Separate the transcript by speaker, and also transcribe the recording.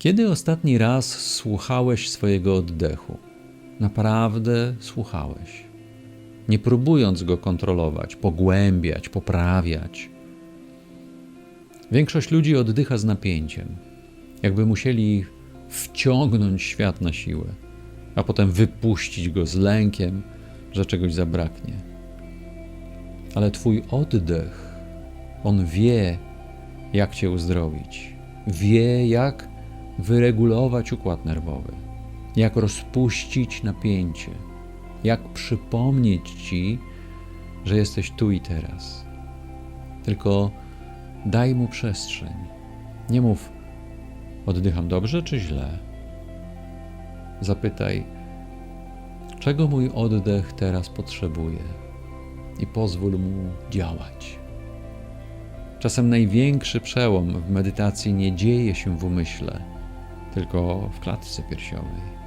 Speaker 1: Kiedy ostatni raz słuchałeś swojego oddechu? Naprawdę słuchałeś. Nie próbując go kontrolować, pogłębiać, poprawiać. Większość ludzi oddycha z napięciem, jakby musieli wciągnąć świat na siłę, a potem wypuścić go z lękiem, że czegoś zabraknie. Ale Twój oddech, on wie, jak Cię uzdrowić, wie, jak wyregulować układ nerwowy, jak rozpuścić napięcie, jak przypomnieć Ci, że jesteś tu i teraz. Tylko daj mu przestrzeń. Nie mów, oddycham dobrze czy źle. Zapytaj, czego mój oddech teraz potrzebuje i pozwól mu działać. Czasem największy przełom w medytacji nie dzieje się w umyśle, tylko w klatce piersiowej.